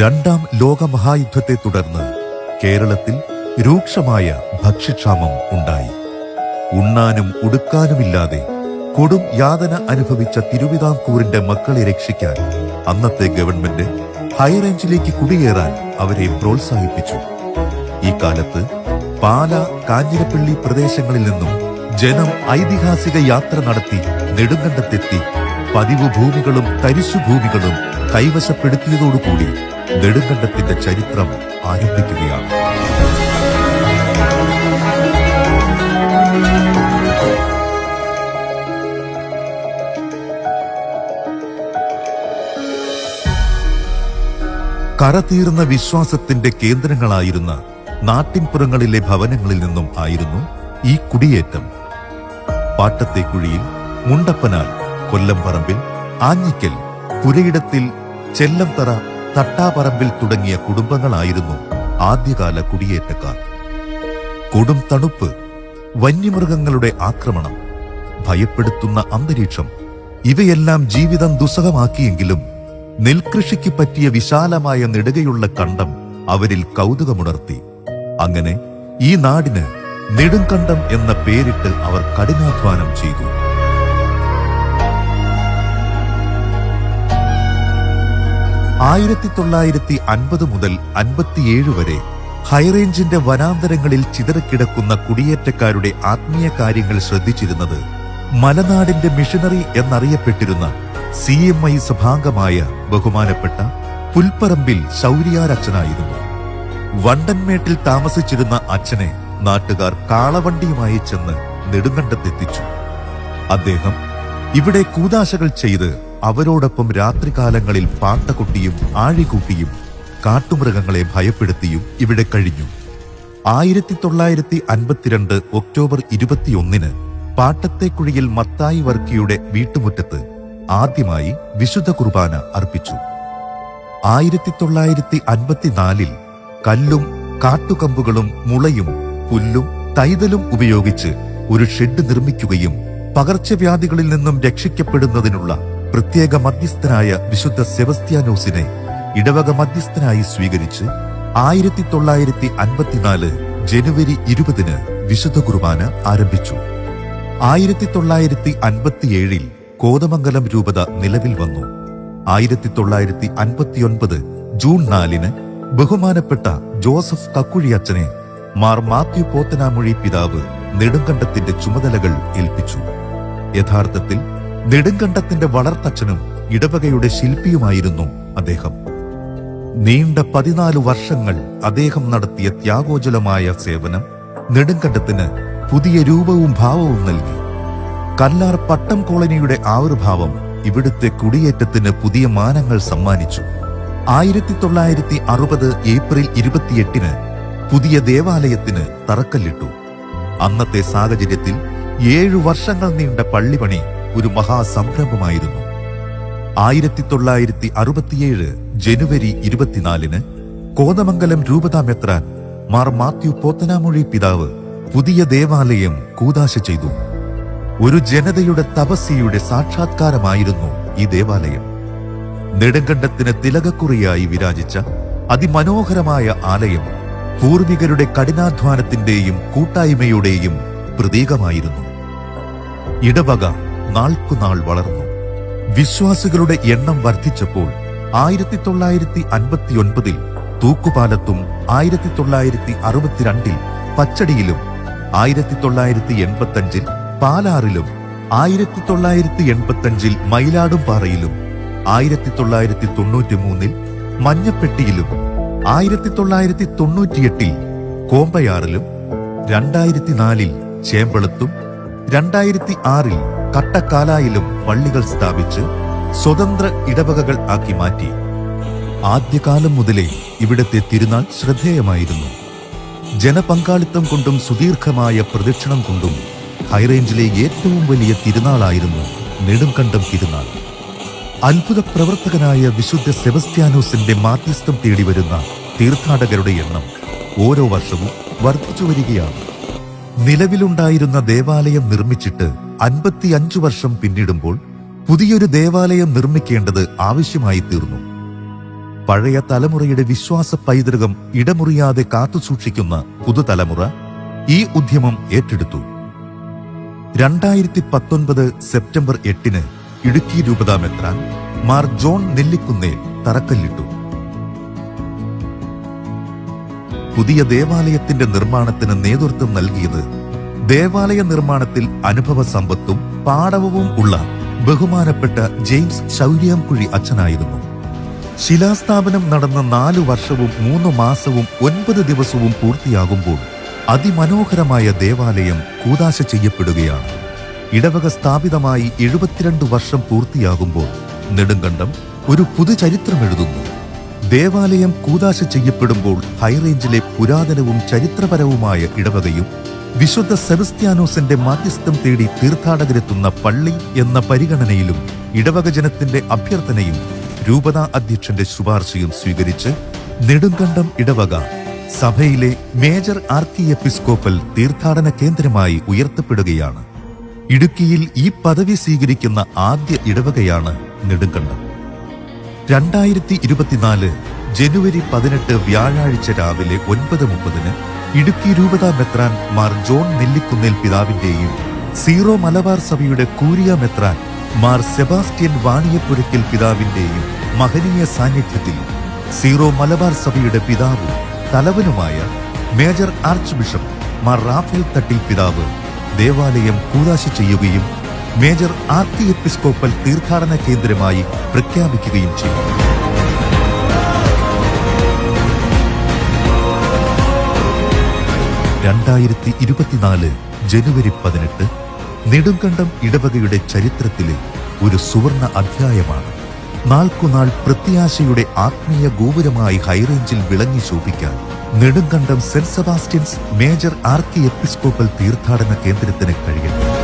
രണ്ടാം ലോകമഹായുദ്ധത്തെ തുടർന്ന് കേരളത്തിൽ രൂക്ഷമായ ഭക്ഷ്യക്ഷാമം ഉണ്ടായി. ഉണ്ണാനും ഉടുക്കാനുമില്ലാതെ കൊടും യാതന അനുഭവിച്ച തിരുവിതാംകൂറിന്റെ മക്കളെ രക്ഷിക്കാൻ അന്നത്തെ ഗവൺമെന്റ് ഹൈറേഞ്ചിലേക്ക് കുടിയേറാൻ അവരെ പ്രോത്സാഹിപ്പിച്ചു. ഈ കാലത്ത് പാല കാഞ്ഞിരപ്പള്ളി പ്രദേശങ്ങളിൽ നിന്നും ജനം ഐതിഹാസിക യാത്ര നടത്തി നെടുങ്കണ്ടത്തെത്തി പതിവ് ഭൂമികളും തരിശുഭൂമികളും കൈവശപ്പെടുത്തിയതോടുകൂടി നെടുങ്കണ്ടത്തിന്റെ ചരിത്രം ആരംഭിക്കുകയാണ്. കരതീർന്ന വിശ്വാസത്തിന്റെ കേന്ദ്രങ്ങളായിരുന്ന നാട്ടിൻപുറങ്ങളിലെ ഭവനങ്ങളിൽ നിന്നും ആയിരുന്നു ഈ കുടിയേറ്റം. പാട്ടത്തേക്കുഴിയിൽ മുണ്ടപ്പനാൽ കൊല്ലംപറമ്പിൽ ആഞ്ഞിക്കൽ പുരയിടത്തിൽ ചെല്ലംതറ തട്ടാപറമ്പിൽ തുടങ്ങിയ കുടുംബങ്ങളായിരുന്നു ആദ്യകാല കുടിയേറ്റക്കാർ. കൊടും തണുപ്പ് വന്യമൃഗങ്ങളുടെ ആക്രമണം ഭയപ്പെടുത്തുന്ന അന്തരീക്ഷം ഇവയെല്ലാം ജീവിതം ദുസ്സഹമാക്കിയെങ്കിലും നെൽകൃഷിക്ക് പറ്റിയ വിശാലമായ നെടുകയുള്ള കണ്ടം അവരിൽ കൗതുകമുണർത്തി. അങ്ങനെ ഈ നാടിന് നെടുങ്കണ്ടം എന്ന പേരിട്ട് അവർ കഠിനാധ്വാനം ചെയ്തു. ആയിരത്തി തൊള്ളായിരത്തി അൻപത് മുതൽ അൻപത്തിയേഴ് വരെ ഹൈറേഞ്ചിന്റെ വനാന്തരങ്ങളിൽ ചിതറിക്കിടക്കുന്ന കുടിയേറ്റക്കാരുടെ ആത്മീയ കാര്യങ്ങൾ ശ്രദ്ധിച്ചിരുന്നത് മലനാടിന്റെ മിഷണറി എന്നറിയപ്പെട്ടിരുന്ന സി എം ഐ സഭാംഗമായ ബഹുമാനപ്പെട്ട പുൽപ്പറമ്പിൽ ശൗര്യാരച്ഛനായിരുന്നു വണ്ടൻമേട്ടിൽ താമസിച്ചിരുന്ന അച്ഛനെ നാട്ടുകാർ കാളവണ്ടിയുമായി ചെന്ന് നെടുങ്കണ്ടത്തെത്തിച്ചു. അദ്ദേഹം ഇവിടെ കൂതാശകൾ ചെയ്ത് അവരോടൊപ്പം രാത്രികാലങ്ങളിൽ പാട്ടകുട്ടിയും ആഴികൂട്ടിയും കാട്ടുമൃഗങ്ങളെ ഭയപ്പെടുത്തിയും ഇവിടെ കഴിഞ്ഞു. ആയിരത്തി തൊള്ളായിരത്തി അൻപത്തിരണ്ട് ഒക്ടോബർ ഇരുപത്തിയൊന്നിന് പാട്ടത്തേക്കുഴിയിൽ മത്തായി വർക്കിയുടെ വീട്ടുമുറ്റത്ത് ആദ്യമായി വിശുദ്ധ കുർബാന അർപ്പിച്ചു. ആയിരത്തി തൊള്ളായിരത്തി അൻപത്തിനാലിൽ കല്ലും കാട്ടുകമ്പുകളും മുളയും പുല്ലും തൈതലും ഉപയോഗിച്ച് ഒരു ഷെഡ് നിർമ്മിക്കുകയും പകർച്ചവ്യാധികളിൽ നിന്നും രക്ഷിക്കപ്പെടുന്നതിനുള്ള പ്രത്യേക മധ്യസ്ഥനായ വിശുദ്ധ സെബസ്ത്യാനോസിനെ ഇടവക മധ്യസ്ഥനായി സ്വീകരിച്ച് ആയിരത്തി തൊള്ളായിരത്തി അൻപത്തിനാല് ജനുവരി ഇരുപതിന് വിശുദ്ധ കുർബാന ആരംഭിച്ചു. ആയിരത്തി തൊള്ളായിരത്തി അൻപത്തിയേഴിൽ കോതമംഗലം രൂപത നിലവിൽ വന്നു. ആയിരത്തി തൊള്ളായിരത്തി അൻപത്തിയൊൻപത് ജൂൺ നാലിന് ബഹുമാനപ്പെട്ട ജോസഫ് കക്കുഴിയച്ചനെ മാർ മാത്യു പോത്തനാമൊഴി പിതാവ് നെടുങ്കണ്ടത്തിന്റെ ചുമതലകൾ ഏൽപ്പിച്ചു. യഥാർത്ഥത്തിൽ നെടുങ്കണ്ടത്തിന്റെ വളർത്തച്ഛനും ഇടവകയുടെ ശില്പിയുമായിരുന്നു അദ്ദേഹം. നീണ്ട പതിനാല് വർഷങ്ങൾ അദ്ദേഹം നടത്തിയ ത്യാഗോജലമായ സേവനം നെടുങ്കണ്ടത്തിന് പുതിയ രൂപവും ഭാവവും നൽകി. കല്ലാർ പട്ടം കോളനിയുടെ ആവിർഭാവം ഇവിടുത്തെ കുടിയേറ്റത്തിന് പുതിയ മാനങ്ങൾ സമ്മാനിച്ചു. ആയിരത്തി തൊള്ളായിരത്തി അറുപത് ഏപ്രിൽ ഇരുപത്തിയെട്ടിന് പുതിയ ദേവാലയത്തിന് തറക്കല്ലിട്ടു. അന്നത്തെ സാഹചര്യത്തിൽ ഏഴു വർഷങ്ങൾ നീണ്ട പള്ളിപണി ഒരു മഹാസംരംഭമായിരുന്നു. ആയിരത്തി തൊള്ളായിരത്തി അറുപത്തിയേഴ് ജനുവരി ഇരുപത്തിനാലിന് കോതമംഗലം രൂപതാമെത്രാൻ മാർ മാത്യു പോത്തനാമൊഴി പിതാവ് പുതിയ ദേവാലയം കൂതാശ ചെയ്തു. ഒരു ജനതയുടെ തപസ്യയുടെ സാക്ഷാത്കാരമായിരുന്നു ഈ ദേവാലയം. നെടുങ്കണ്ടത്തിന് തിലകക്കുറിയായി വിരാജിച്ച അതിമനോഹരമായ ആലയം പൂർവികരുടെ കഠിനാധ്വാനത്തിന്റെയും കൂട്ടായ്മയുടെയും പ്രതീകമായിരുന്നു. ഇടവക നാൾക്കുനാൾ വളർന്നു. വിശ്വാസികളുടെ എണ്ണം വർദ്ധിച്ചപ്പോൾ ആയിരത്തി തൊള്ളായിരത്തി അൻപത്തിയൊൻപതിൽ തൂക്കുപാലത്തും ആയിരത്തി തൊള്ളായിരത്തി അറുപത്തിരണ്ടിൽ പച്ചടിയിലും ആയിരത്തി തൊള്ളായിരത്തി എൺപത്തഞ്ചിൽ പാലാറിലും ആയിരത്തി തൊള്ളായിരത്തി എൺപത്തഞ്ചിൽ മയിലാടുംപാറയിലും ആയിരത്തി തൊള്ളായിരത്തി തൊണ്ണൂറ്റി മൂന്നിൽ മഞ്ഞപ്പെട്ടിയിലും ആയിരത്തി തൊള്ളായിരത്തി തൊണ്ണൂറ്റിയെട്ടിൽ കോമ്പയാറിലും രണ്ടായിരത്തി നാലിൽ ചേമ്പളത്തും രണ്ടായിരത്തി ആറിൽ കട്ടക്കാലായിലും പള്ളികൾ സ്ഥാപിച്ച് സ്വതന്ത്ര ഇടവകകൾ ആക്കി മാറ്റി. ആദ്യകാലം മുതലേ ഇവിടത്തെ തിരുനാൾ ശ്രദ്ധേയമായിരുന്നു. ജനപങ്കാളിത്തം കൊണ്ടും സുദീർഘമായ പ്രദക്ഷിണം കൊണ്ടും ഹൈറേഞ്ചിലെ ഏറ്റവും വലിയ തിരുനാളായിരുന്നു നെടുങ്കണ്ടം തിരുനാൾ. അത്ഭുത പ്രവർത്തകനായ വിശുദ്ധ സെബസ്ത്യാനോസിന്റെ മാധ്യസ്ഥം തേടി വരുന്ന തീർത്ഥാടകരുടെ എണ്ണം ഓരോ വർഷവും വർദ്ധിച്ചു വരികയാണ് നിലവിലുണ്ടായിരുന്ന ദേവാലയം നിർമ്മിച്ചിട്ട് അൻപത്തിയഞ്ചു വർഷം പിന്നിടുമ്പോൾ പുതിയൊരു ദേവാലയം നിർമ്മിക്കേണ്ടത് ആവശ്യമായി തീർന്നു. പഴയ തലമുറയുടെ വിശ്വാസ പൈതൃകം ഇടമുറിയാതെ കാത്തുസൂക്ഷിക്കുന്ന പുതുതലമുറ ഈ ഉദ്യമം ഏറ്റെടുത്തു. രണ്ടായിരത്തി പത്തൊൻപത് സെപ്റ്റംബർ എട്ടിന് ഇടുക്കി രൂപതാ മെത്രാൻ മാർ ജോൺ നെല്ലിക്കുന്നേൽ തറക്കല്ലിട്ടു. പുതിയ ദേവാലയത്തിന്റെ നിർമ്മാണത്തിന് നേതൃത്വം നൽകിയത് ദേവാലയ നിർമ്മാണത്തിൽ അനുഭവ സമ്പത്തും പാടവവും ഉള്ള ബഹുമാനപ്പെട്ട ജെയിംസ് ശൗര്യാംകുഴി അച്ഛനായിരുന്നു. ശിലാസ്ഥാപനം നടന്ന നാലു വർഷവും മൂന്ന് മാസവും ഒൻപത് ദിവസവും പൂർത്തിയാകുമ്പോൾ അതിമനോഹരമായ ദേവാലയം കൂതാശ ചെയ്യപ്പെടുകയാണ്. ഇടവക സ്ഥാപിതമായി എഴുപത്തിരണ്ട് വർഷം പൂർത്തിയാകുമ്പോൾ നെടുങ്കണ്ടം ഒരു പുതുചരിത്രം എഴുതുന്നു. ദേവാലയം കൂതാശ ചെയ്യപ്പെടുമ്പോൾ ഹൈറേഞ്ചിലെ പുരാതനവും ചരിത്രപരവുമായ ഇടവകയും വിശുദ്ധ സെബസ്ത്യാനോസിന്റെ മാധ്യസ്ഥം തേടി തീർത്ഥാടകരെത്തുന്ന പള്ളി എന്ന പരിഗണനയിലും ഇടവക ജനത്തിന്റെ അഭ്യർത്ഥനയും രൂപതാ അധ്യക്ഷന്റെ ശുപാർശയും സ്വീകരിച്ച് നെടുങ്കണ്ടം ഇടവക സഭയിലെ മേജർ ആർക്കി എപ്പിസ്കോപ്പൽ തീർത്ഥാടന കേന്ദ്രമായി ഉയർത്തപ്പെടുകയാണ്. ഇടുക്കിയിൽ ഈ പദവി സ്വീകരിക്കുന്ന ആദ്യ ഇടവകയാണ് നെടുങ്കണ്ടം. രണ്ടായിരത്തി ഇരുപത്തിനാല് ജനുവരി പതിനെട്ട് വ്യാഴാഴ്ച രാവിലെ ഒൻപത് മുപ്പതിന് ഇടുക്കി രൂപതാ മെത്രാൻ മാർ ജോൺ നെല്ലിക്കുന്നേൽ പിതാവിന്റെയും സീറോ മലബാർ സഭയുടെ കൂരിയ മെത്രാൻ മാർ സെബാസ്റ്റ്യൻ വാണിയപ്പുരയ്ക്കൽ പിതാവിന്റെയും മഹനീയ സാന്നിധ്യത്തിൽ സീറോ മലബാർ സഭയുടെ പിതാവും തലവനുമായ major archbishop Mar Raphael Thattil പിതാവ് ദേവാലയം കൂതാശ ചെയ്യുകയും മേജർ ആർത്തി എപ്പിസ്കോപ്പൽ തീർത്ഥാടന കേന്ദ്രമായി പ്രഖ്യാപിക്കുകയും ചെയ്തു. രണ്ടായിരത്തി ഇരുപത്തിനാല് ജനുവരി പതിനെട്ട് നെടുങ്കണ്ടം ഇടവകയുടെ ചരിത്രത്തിലെ ഒരു സുവർണ അധ്യായമാണ്. നാൾക്കുനാൾ പ്രത്യാശയുടെ ആത്മീയ ഗോപുരമായി ഹൈറേഞ്ചിൽ വിളങ്ങി ശോഭിക്കാൻ Nedumkandam saint Sebastian's major archiepiscopal തീർത്ഥാടന കേന്ദ്രത്തിന് കഴിയട്ടെ.